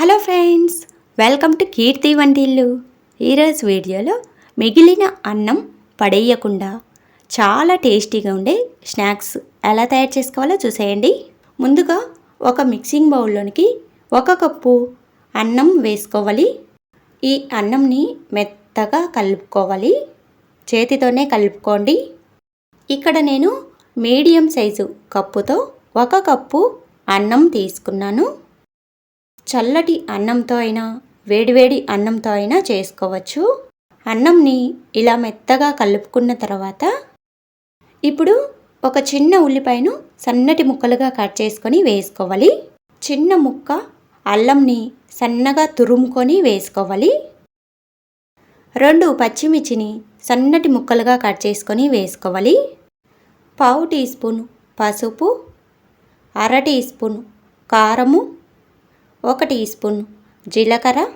Hello friends welcome to Keerthi వంటిల్లు. ఈరోజు వీడియోలో మిగిలిన అన్నం పడేయకుండా చాలా టేస్టీగా ఉండే స్నాక్స్ ఎలా తయారు చేసుకోవాలో చూసేయండి. ముందుగా ఒక మిక్సింగ్ బౌల్లోనికి ఒక కప్పు అన్నం వేసుకోవాలి. ఈ అన్నంని మెత్తగా కలుపుకోవాలి. చేతితోనే కలుపుకోండి. ఇక్కడ నేను మీడియం సైజు కప్పుతో ఒక కప్పు అన్నం తీసుకున్నాను. చల్లటి అన్నంతో అయినా వేడివేడి అన్నంతో అయినా చేసుకోవచ్చు. అన్నంని ఇలా మెత్తగా కలుపుకున్న తర్వాత ఇప్పుడు ఒక చిన్న ఉల్లిపాయను సన్నటి ముక్కలుగా కట్ చేసుకొని వేసుకోవాలి. చిన్న ముక్క అల్లంని సన్నగా తురుముకొని వేసుకోవాలి. రెండు పచ్చిమిర్చిని సన్నటి ముక్కలుగా కట్ చేసుకొని వేసుకోవాలి. పావు టీ స్పూన్ పసుపు అర టీ స్పూన్ కారము ఒక టీ స్పూన్ జీలకర్ర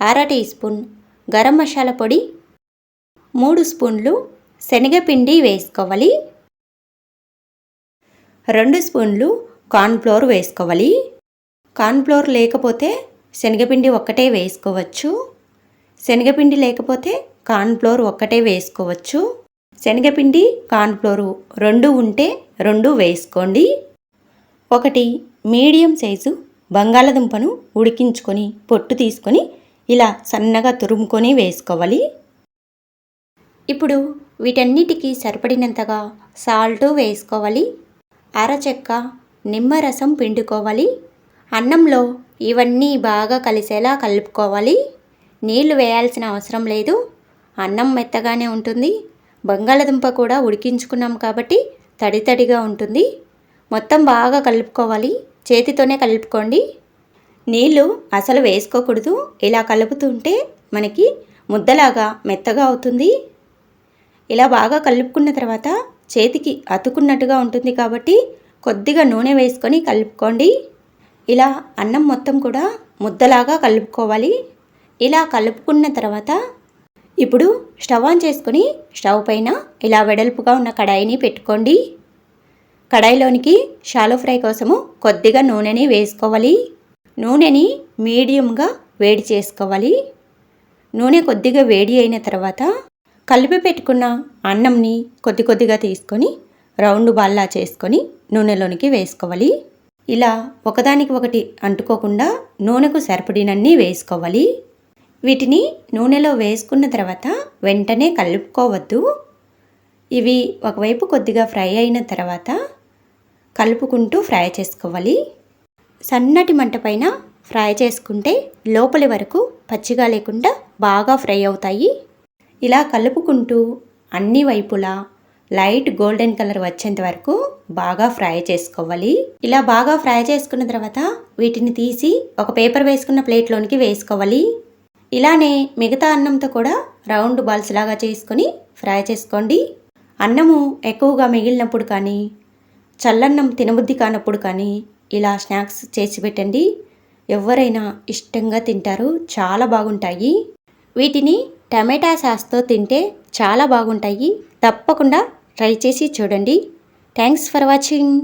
అర టీ స్పూన్ గరం మసాలా పొడి మూడు స్పూన్లు శనగపిండి వేసుకోవాలి రెండు స్పూన్లు కార్న్ఫ్లోర్ వేసుకోవాలి. కార్న్ఫ్లోర్ లేకపోతే శనగపిండి ఒక్కటే వేసుకోవచ్చు. శనగపిండి లేకపోతే కార్న్ఫ్లోర్ ఒక్కటే వేసుకోవచ్చు. శనగపిండి కార్న్ఫ్లోరు రెండు ఉంటే రెండు వేసుకోండి. ఒకటి మీడియం సైజు బంగాళదుంపను ఉడికించుకొని పొట్టు తీసుకొని ఇలా సన్నగా తురుముకొని వేసుకోవాలి. ఇప్పుడు వీటన్నిటికీ సరిపడినంతగా సాల్ట్ వేసుకోవాలి. అరచెక్క నిమ్మరసం పిండుకోవాలి. అన్నంలో ఇవన్నీ బాగా కలిసేలా కలుపుకోవాలి. నీళ్ళు వేయాల్సిన అవసరం లేదు. అన్నం మెత్తగానే ఉంటుంది. బంగాళదుంప కూడా ఉడికించుకున్నాం కాబట్టి తడి తడిగా ఉంటుంది. మొత్తం బాగా కలుపుకోవాలి. చేతితోనే కలుపుకోండి. నీళ్ళు అసలు వేసుకోకూడదు. ఇలా కలుపుతుంటే మనకి ముద్దలాగా మెత్తగా అవుతుంది. ఇలా బాగా కలుపుకున్న తర్వాత చేతికి అతుకున్నట్టుగా ఉంటుంది కాబట్టి కొద్దిగా నూనె వేసుకొని కలుపుకోండి. ఇలా అన్నం మొత్తం కూడా ముద్దలాగా కలుపుకోవాలి. ఇలా కలుపుకున్న తర్వాత ఇప్పుడు స్టవ్ ఆన్ చేసుకొని స్టవ్ పైన ఇలా వెడల్పుగా ఉన్న కడాయిని పెట్టుకోండి. కడాయిలోనికి షాలో ఫ్రై కోసము కొద్దిగా నూనెని వేసుకోవాలి. నూనెని మీడియంగా వేడి చేసుకోవాలి. నూనె కొద్దిగా వేడి అయిన తర్వాత కలిపి పెట్టుకున్న అన్నంని కొద్ది కొద్దిగా తీసుకొని రౌండ్ బాల్లా చేసుకొని నూనెలోనికి వేసుకోవాలి. ఇలా ఒకదానికి ఒకటి అంటుకోకుండా నూనెకు సరిపడినన్ని వేసుకోవాలి. వీటిని నూనెలో వేసుకున్న తర్వాత వెంటనే కలుపుకోవద్దు. ఇవి ఒకవైపు కొద్దిగా ఫ్రై అయిన తర్వాత కలుపుకుంటూ ఫ్రై చేసుకోవాలి. సన్నటి మంట పైన ఫ్రై చేసుకుంటే లోపలి వరకు పచ్చిగా లేకుండా బాగా ఫ్రై అవుతాయి. ఇలా కలుపుకుంటూ అన్ని వైపులా లైట్ గోల్డెన్ కలర్ వచ్చేంత వరకు బాగా ఫ్రై చేసుకోవాలి. ఇలా బాగా ఫ్రై చేసుకున్న తర్వాత వీటిని తీసి ఒక పేపర్ వేసుకున్న ప్లేట్లోనికి వేసుకోవాలి. ఇలానే మిగతా అన్నంతో కూడా రౌండ్ బాల్స్ లాగా చేసుకొని ఫ్రై చేసుకోండి. అన్నము ఎక్కువగా మిగిలినప్పుడు కానీ చల్లన్నం తినబుద్ధి కానప్పుడు కానీ ఇలా స్నాక్స్ చేసి పెట్టండి. ఎవరైనా ఇష్టంగా తింటారు. చాలా బాగుంటాయి. వీటిని టమాటా సాస్తో తింటే చాలా బాగుంటాయి. తప్పకుండా ట్రై చేసి చూడండి. Thanks for watching.